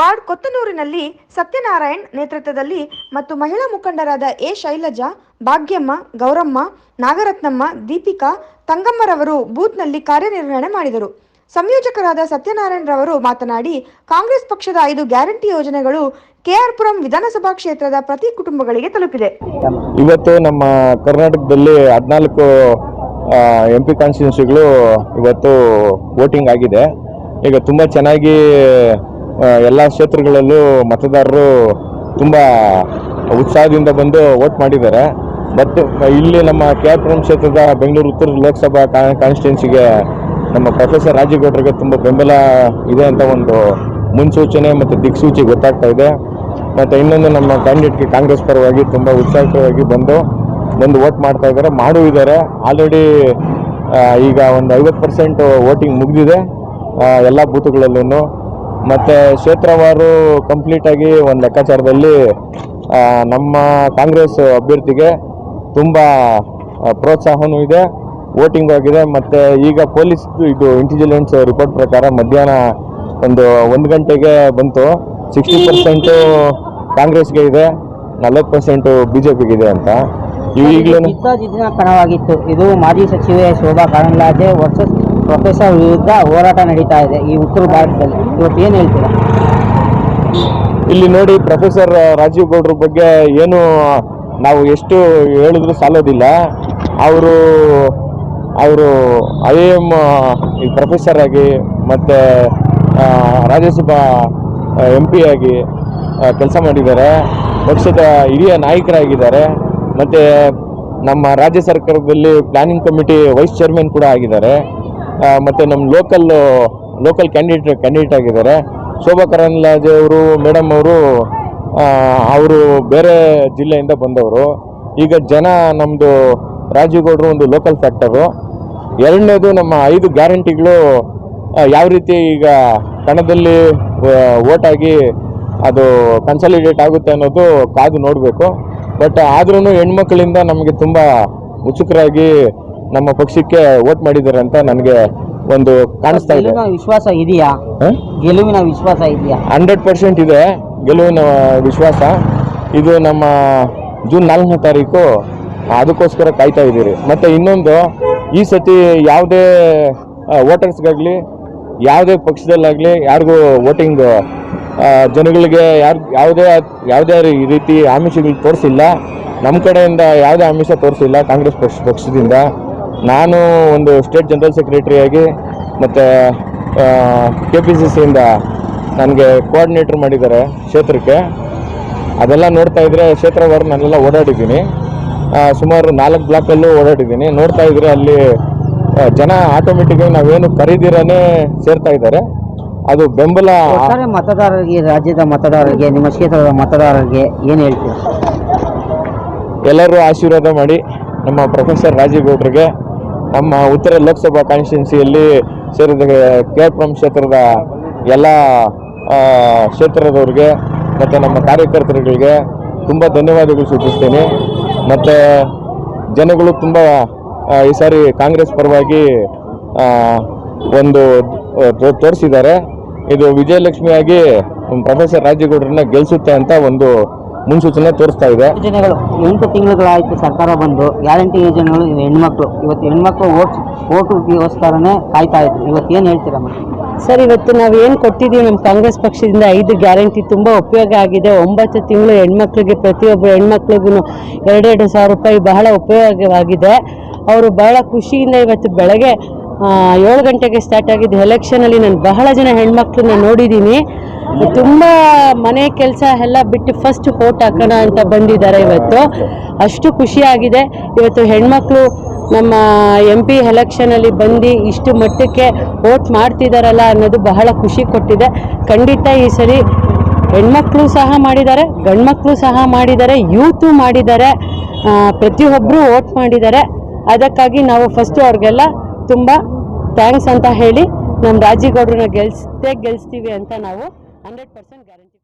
Ward ಕೊತ್ತನೂರಿನಲ್ಲಿ Satyanarayan ನೇತೃತ್ವದಲ್ಲಿ ಮತ್ತು ಮಹಿಳಾ ಮುಖಂಡರಾದ ಎ ಶೈಲಜಾ, ಭಾಗ್ಯಮ್ಮ, ಗೌರಮ್ಮ, ನಾಗರತ್ನಮ್ಮ, ದೀಪಿಕಾ, ತಂಗಮ್ಮರವರು ಬೂತ್ನಲ್ಲಿ ಕಾರ್ಯನಿರ್ವಹಣೆ ಮಾಡಿದರು. ಸಂಯೋಜಕರಾದ ಸತ್ಯನಾರಾಯಣ್ ರವರು ಮಾತನಾಡಿ, ಕಾಂಗ್ರೆಸ್ ಪಕ್ಷದ ಐದು ಗ್ಯಾರಂಟಿ ಯೋಜನೆಗಳು ಕೆಆರ್ಪುರಂ ವಿಧಾನಸಭಾ ಕ್ಷೇತ್ರದ ಪ್ರತಿ ಕುಟುಂಬಗಳಿಗೆ ತಲುಪಿದೆ. ಇವತ್ತು ನಮ್ಮ ಕರ್ನಾಟಕದಲ್ಲಿ ಹದಿನಾಲ್ಕು ಎಂ ಪಿ ಕಾನ್ಸ್ಟಿಟ್ಯೂನ್ಸಿಗಳು ಇವತ್ತು ವೋಟಿಂಗ್ ಆಗಿದೆ. ಈಗ ತುಂಬ ಚೆನ್ನಾಗಿ ಎಲ್ಲ ಕ್ಷೇತ್ರಗಳಲ್ಲೂ ಮತದಾರರು ತುಂಬ ಉತ್ಸಾಹದಿಂದ ಬಂದು ವೋಟ್ ಮಾಡಿದ್ದಾರೆ. ಬಟ್ ಇಲ್ಲಿ ನಮ್ಮ ಕೆ ಆರ್ ಪುರಂ ಕ್ಷೇತ್ರದ ಬೆಂಗಳೂರು ಉತ್ತರ ಲೋಕಸಭಾ ಕಾನ್ಸ್ಟಿಟ್ಯೂನ್ಸಿಗೆ ನಮ್ಮ ಪ್ರೊಫೆಸರ್ ರಾಜೇಗೌಡರಿಗೆ ತುಂಬ ಬೆಂಬಲ ಇದೆ ಅಂತ ಒಂದು ಮುನ್ಸೂಚನೆ ಮತ್ತು ದಿಕ್ಸೂಚಿ ಗೊತ್ತಾಗ್ತಾ ಇದೆ. ಮತ್ತು ಇನ್ನೊಂದು ನಮ್ಮ ಕ್ಯಾಂಡಿಡೇಟ್ಗೆ ಕಾಂಗ್ರೆಸ್ ಪರವಾಗಿ ತುಂಬ ಉತ್ಸಾಹವಾಗಿ ಬಂದು ಬಂದು ವೋಟ್ ಮಾಡ್ತಾ ಇದ್ದಾರೆ, ಮಾಡೂ ಇದ್ದಾರೆ. ಆಲ್ರೆಡಿ ಈಗ ಒಂದು ಐವತ್ತು ಪರ್ಸೆಂಟ್ ವೋಟಿಂಗ್ ಮುಗಿದಿದೆ. ಎಲ್ಲ ಬೂತ್ಗಳಲ್ಲೂ ಮತ್ತು ಕ್ಷೇತ್ರವಾರು ಕಂಪ್ಲೀಟಾಗಿ ಒಂದು ಲೆಕ್ಕಾಚಾರದಲ್ಲಿ ನಮ್ಮ ಕಾಂಗ್ರೆಸ್ ಅಭ್ಯರ್ಥಿಗೆ ತುಂಬ ಪ್ರೋತ್ಸಾಹವೂ ಇದೆ ವೋಟಿಂಗ್ ಆಗಿದೆ ಮತ್ತು ಈಗ ಪೊಲೀಸ್ ಇದು ಇಂಟೆಲಿಜೆನ್ಸ್ ರಿಪೋರ್ಟ್ ಪ್ರಕಾರ ಮಧ್ಯಾಹ್ನ ಒಂದು ಒಂದು ಗಂಟೆಗೆ ಬಂತು. ಸಿಕ್ಸ್ಟಿ ಪರ್ಸೆಂಟು ಕಾಂಗ್ರೆಸ್ಗೆ ಇದೆ ನಲ್ವತ್ತು ಪರ್ಸೆಂಟು ಬಿ ಜೆ ಪಿಗಿದೆ ಅಂತ ಈಗಲೂ ಕಣವಾಗಿತ್ತು ಇದು ಮಾಜಿ ಸಚಿವೆ ಶೋಭಾ ಕಾರಂದ್ಲಾಜೆ ವರ್ಸಸ್ ಪ್ರೊಫೆಸರ್ ವಿರುದ್ಧ ಹೋರಾಟ ನಡೀತಾ ಇದೆ ಈ ಉತ್ತರ ಭಾರತದಲ್ಲಿ. ಇವತ್ತು ಏನು ಹೇಳ್ತೀರಾ? ಇಲ್ಲಿ ನೋಡಿ ಪ್ರೊಫೆಸರ್ ರಾಜೀವ್ ಗೌಡ್ರ ಬಗ್ಗೆ ಏನು ನಾವು ಎಷ್ಟು ಹೇಳಿದ್ರು ಸಾಲೋದಿಲ್ಲ. ಅವರು ಅವರು ಐ ಎ ಎಂ ಪ್ರೊಫೆಸರ್ ಆಗಿ ಮತ್ತು ರಾಜ್ಯಸಭಾ ಎಂ ಪಿ ಆಗಿ ಕೆಲಸ ಮಾಡಿದ್ದಾರೆ. ಪಕ್ಷದ ಹಿರಿಯ ನಾಯಕರಾಗಿದ್ದಾರೆ. ಮತ್ತು ನಮ್ಮ ರಾಜ್ಯ ಸರ್ಕಾರದಲ್ಲಿ ಪ್ಲಾನಿಂಗ್ ಕಮಿಟಿ ವೈಸ್ ಚೇರ್ಮನ್ ಕೂಡ ಆಗಿದ್ದಾರೆ. ಮತ್ತು ನಮ್ಮ ಲೋಕಲ್ ಲೋಕಲ್ ಕ್ಯಾಂಡಿಡೇಟ್ ಕ್ಯಾಂಡಿಡೇಟ್ ಆಗಿದ್ದಾರೆ. ಶೋಭಾ ಕರಂದ್ಲಾಜೆ ಅವರು ಮೇಡಮ್ ಅವರು ಅವರು ಬೇರೆ ಜಿಲ್ಲೆಯಿಂದ ಬಂದವರು. ಈಗ ಜನ ನಮ್ಮದು ರಾಜೀವ್ಗೌಡರು ಒಂದು ಲೋಕಲ್ ಫ್ಯಾಕ್ಟರು ಎರಡನೇದು ನಮ್ಮ ಐದು ಗ್ಯಾರಂಟಿಗಳು ಯಾವ ರೀತಿ ಈಗ ಕಣದಲ್ಲಿ ಓಟಾಗಿ ಅದು ಕನ್ಸಾಲಿಡೇಟ್ ಆಗುತ್ತೆ ಅನ್ನೋದು ಕಾದು ನೋಡಬೇಕು. ಬಟ್ ಆದ್ರೂ ಹೆಣ್ಮಕ್ಳಿಂದ ನಮಗೆ ತುಂಬ ಉತ್ಸುಕರಾಗಿ ನಮ್ಮ ಪಕ್ಷಕ್ಕೆ ವೋಟ್ ಮಾಡಿದ್ದಾರೆ ಅಂತ ನನಗೆ ಒಂದು ಕಾಣಿಸ್ತಾ ಇದೆ. ಗೆಲುವಿನ ವಿಶ್ವಾಸ ಇದೆಯಾ? ಗೆಲುವಿನ ವಿಶ್ವಾಸ ಇದೆಯಾ? ಹಂಡ್ರೆಡ್ ಪರ್ಸೆಂಟ್ ಇದೆ ಗೆಲುವಿನ ವಿಶ್ವಾಸ. ಇದು ನಮ್ಮ ಜೂನ್ ನಾಲ್ಕನೇ ತಾರೀಕು ಅದಕ್ಕೋಸ್ಕರ ಕಾಯ್ತಾ ಇದ್ದೀರಿ. ಮತ್ತು ಇನ್ನೊಂದು ಈ ಸತಿ ಯಾವುದೇ ವೋಟರ್ಸ್ಗಾಗಲಿ ಯಾವುದೇ ಪಕ್ಷದಲ್ಲಾಗಲಿ ಯಾರಿಗೂ ವೋಟಿಂಗ್ ಜನಗಳಿಗೆ ಯಾರು ಯಾವುದೇ ಯಾವುದೇ ರೀತಿ ಆಮಿಷಗಳು ತೋರಿಸಿಲ್ಲ. ನಮ್ಮ ಕಡೆಯಿಂದ ಯಾವುದೇ ಆಮಿಷ ತೋರಿಸಿಲ್ಲ ಕಾಂಗ್ರೆಸ್ ಪಕ್ಷ ಪಕ್ಷದಿಂದ. ನಾನು ಒಂದು ಸ್ಟೇಟ್ ಜನರಲ್ ಸೆಕ್ರೆಟರಿಯಾಗಿ ಮತ್ತು ಕೆ ಪಿ ಸಿ ಸಿಯಿಂದ ನನಗೆ ಕೋಆರ್ಡಿನೇಟರ್ ಮಾಡಿದ್ದಾರೆ ಕ್ಷೇತ್ರಕ್ಕೆ. ಅದೆಲ್ಲ ನೋಡ್ತಾ ಇದ್ದರೆ ಕ್ಷೇತ್ರವಾರು ನಾನೆಲ್ಲ ಓಡಾಡಿದ್ದೀನಿ. ಸುಮಾರು ನಾಲ್ಕು ಬ್ಲಾಕಲ್ಲೂ ಓಡಾಡಿದ್ದೀನಿ. ನೋಡ್ತಾ ಇದ್ದರೆ ಅಲ್ಲಿ ಜನ ಆಟೋಮೆಟಿಕ್ಕಾಗಿ ನಾವೇನು ಕರೀದಿರನೇ ಸೇರ್ತಾ ಇದ್ದಾರೆ. ಅದು ಬೆಂಬಲ ಮತದಾರರಿಗೆ ರಾಜ್ಯದ ಮತದಾರರಿಗೆ ನಿಮ್ಮ ಕ್ಷೇತ್ರದ ಮತದಾರರಿಗೆ ಏನು ಹೇಳ್ತೀವಿ ಎಲ್ಲರೂ ಆಶೀರ್ವಾದ ಮಾಡಿ ನಮ್ಮ ಪ್ರೊಫೆಸರ್ ರಾಜೀವ್ ಗೌಡ್ರಿಗೆ ನಮ್ಮ ಉತ್ತರ ಲೋಕಸಭಾ ಕಾನ್ಸ್ಟಿಟ್ಯೂನ್ಸಿಯಲ್ಲಿ ಸೇರಿದ ಕೆ ಪುರಂ ಕ್ಷೇತ್ರದ ಎಲ್ಲ ಕ್ಷೇತ್ರದವ್ರಿಗೆ ಮತ್ತು ನಮ್ಮ ಕಾರ್ಯಕರ್ತರುಗಳಿಗೆ ತುಂಬ ಧನ್ಯವಾದಗಳು ಸೂಚಿಸ್ತೇನೆ. ಮತ್ತು ಜನಗಳು ತುಂಬ ಈ ಸಾರಿ ಕಾಂಗ್ರೆಸ್ ಪರವಾಗಿ ಒಂದು ತೋರಿಸಿದ್ದಾರೆ. ಇದು ವಿಜಯಲಕ್ಷ್ಮಿಯಾಗಿ ಪ್ರೊಫೆಸರ್ ರಾಜೇಗೌಡರನ್ನ ಗೆಲ್ಲಿಸುತ್ತೆ ಅಂತ ಒಂದು ಮುನ್ಸೂಚನೆ ತೋರಿಸ್ತಾ ಇದೆ. ಯೋಜನೆಗಳು ಎಂಟು ತಿಂಗಳುಗಳಾಯಿತು ಸರ್ಕಾರ ಬಂದು ಗ್ಯಾರಂಟಿ ಯೋಜನೆಗಳು ಹೆಣ್ಮಕ್ಳು ಇವತ್ತು ಹೆಣ್ಮಕ್ಳು ಓಟ್ ಓಟುಗೋಸ್ಕರನೇ ಕಾಯ್ತಾ ಇದ್ರು. ಇವತ್ತು ಏನು ಹೇಳ್ತೀರಾ ಸರ್ ಇವತ್ತು ನಾವು ಏನು ಕೊಟ್ಟಿದ್ದೀವಿ ನಮ್ಮ ಕಾಂಗ್ರೆಸ್ ಪಕ್ಷದಿಂದ ಐದು ಗ್ಯಾರಂಟಿ ತುಂಬ ಉಪಯೋಗ ಆಗಿದೆ. ಒಂಬತ್ತು ತಿಂಗಳು ಹೆಣ್ಮಕ್ಳಿಗೆ ಪ್ರತಿಯೊಬ್ಬ ಹೆಣ್ಮಕ್ಳಿಗೂ ಎರಡೆರಡು ಸಾವಿರ ರೂಪಾಯಿ ಬಹಳ ಉಪಯೋಗವಾಗಿದೆ. ಅವರು ಬಹಳ ಖುಷಿಯಿಂದ ಇವತ್ತು ಬೆಳಗ್ಗೆ ಏಳು ಗಂಟೆಗೆ ಸ್ಟಾರ್ಟ್ ಆಗಿದ್ದು ಎಲೆಕ್ಷನಲ್ಲಿ ನಾನು ಬಹಳ ಜನ ಹೆಣ್ಮಕ್ಳನ್ನ ನೋಡಿದ್ದೀನಿ. ತುಂಬ ಮನೆ ಕೆಲಸ ಎಲ್ಲ ಬಿಟ್ಟು ಫಸ್ಟ್ ಹೋಟ್ ಹಾಕೋಣ ಅಂತ ಬಂದಿದ್ದಾರೆ ಇವತ್ತು. ಅಷ್ಟು ಖುಷಿಯಾಗಿದೆ. ಇವತ್ತು ಹೆಣ್ಮಕ್ಳು ನಮ್ಮ ಎಂ ಪಿ ಎಲೆಕ್ಷನಲ್ಲಿ ಬಂದು ಇಷ್ಟು ಮಟ್ಟಕ್ಕೆ ವೋಟ್ ಮಾಡ್ತಿದ್ದಾರಲ್ಲ ಅನ್ನೋದು ಬಹಳ ಖುಷಿ ಕೊಟ್ಟಿದೆ. ಖಂಡಿತ ಈ ಸರಿ ಹೆಣ್ಮಕ್ಳು ಸಹ ಮಾಡಿದ್ದಾರೆ, ಗಂಡ್ಮಕ್ಳು ಸಹ ಮಾಡಿದ್ದಾರೆ ಯೂತು ಮಾಡಿದ್ದಾರೆ ಪ್ರತಿಯೊಬ್ಬರು ವೋಟ್ ಮಾಡಿದ್ದಾರೆ. ಅದಕ್ಕಾಗಿ ನಾವು ಫಸ್ಟು ಅವ್ರಿಗೆಲ್ಲ ತುಂಬ ಥ್ಯಾಂಕ್ಸ್ ಅಂತ ಹೇಳಿ ನಮ್ಮ ರಾಜೀಗೌಡ್ರನ್ನ ಗೆಲ್ಸೇ ಗೆಲ್ಲಿಸ್ತೀವಿ ಅಂತ ನಾವು 100% guarantee